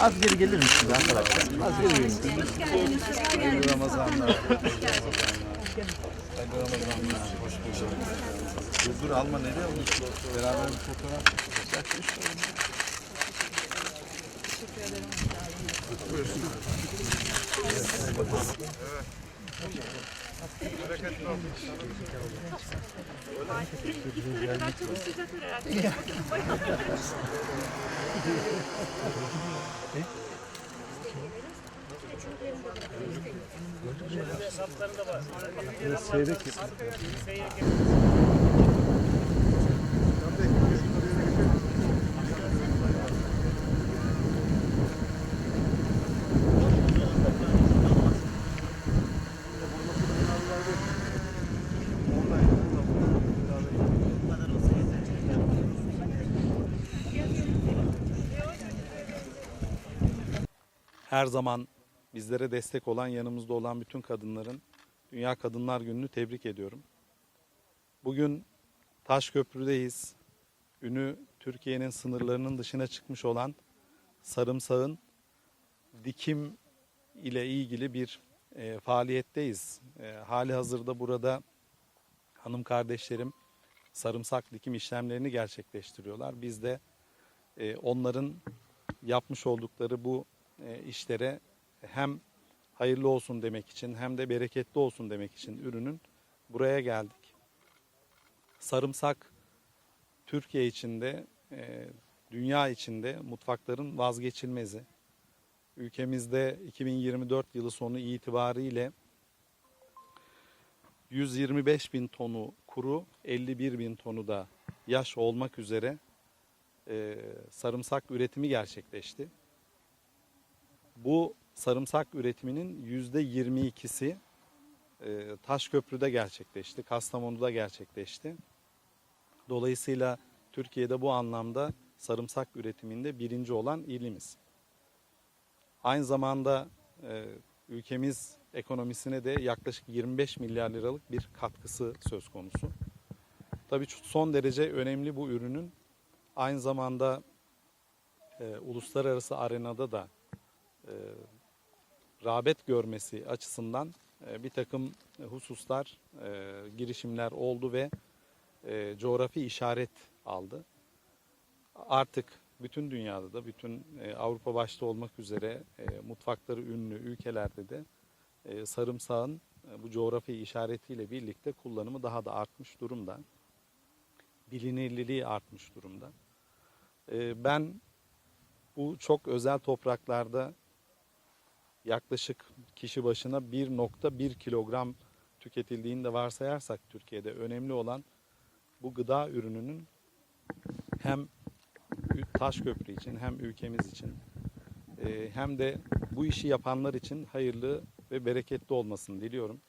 Az geri gelir misiniz arkadaşlar? Az geri hayırlı Ramazanlar. Hayırlı Ramazanlar. Hoş bulduk. Dur alma nereye alıyorsun? Beraber bir fotoğraf çekeceğiz. Her zaman bizlere destek olan, yanımızda olan bütün kadınların Dünya Kadınlar Günü'nü tebrik ediyorum. Bugün Taşköprü'deyiz. Ünü Türkiye'nin sınırlarının dışına çıkmış olan sarımsağın dikim ile ilgili bir e, faaliyetteyiz. E, hali hazırda burada hanım kardeşlerim sarımsak dikim işlemlerini gerçekleştiriyorlar. Biz de e, onların yapmış oldukları bu e, işlere hem hayırlı olsun demek için hem de bereketli olsun demek için ürünün buraya geldik. Sarımsak Türkiye içinde, e, dünya içinde mutfakların vazgeçilmezi. Ülkemizde 2024 yılı sonu itibariyle 125 bin tonu kuru, 51 bin tonu da yaş olmak üzere e, sarımsak üretimi gerçekleşti. Bu sarımsak üretiminin yüzde 22'si e, Taşköprü'de gerçekleşti, Kastamonu'da gerçekleşti. Dolayısıyla Türkiye'de bu anlamda sarımsak üretiminde birinci olan ilimiz. Aynı zamanda e, ülkemiz ekonomisine de yaklaşık 25 milyar liralık bir katkısı söz konusu. Tabii son derece önemli bu ürünün aynı zamanda e, uluslararası arenada da e, rağbet görmesi açısından e, bir takım hususlar, e, girişimler oldu ve e, coğrafi işaret aldı. Artık bütün dünyada da, bütün e, Avrupa başta olmak üzere e, mutfakları ünlü ülkelerde de e, sarımsağın e, bu coğrafi işaretiyle birlikte kullanımı daha da artmış durumda. Bilinirliliği artmış durumda. E, ben bu çok özel topraklarda yaklaşık kişi başına 1.1 kilogram tüketildiğini de varsayarsak Türkiye'de önemli olan bu gıda ürününün hem Taşköprü için hem ülkemiz için e, hem de bu işi yapanlar için hayırlı ve bereketli olmasını diliyorum.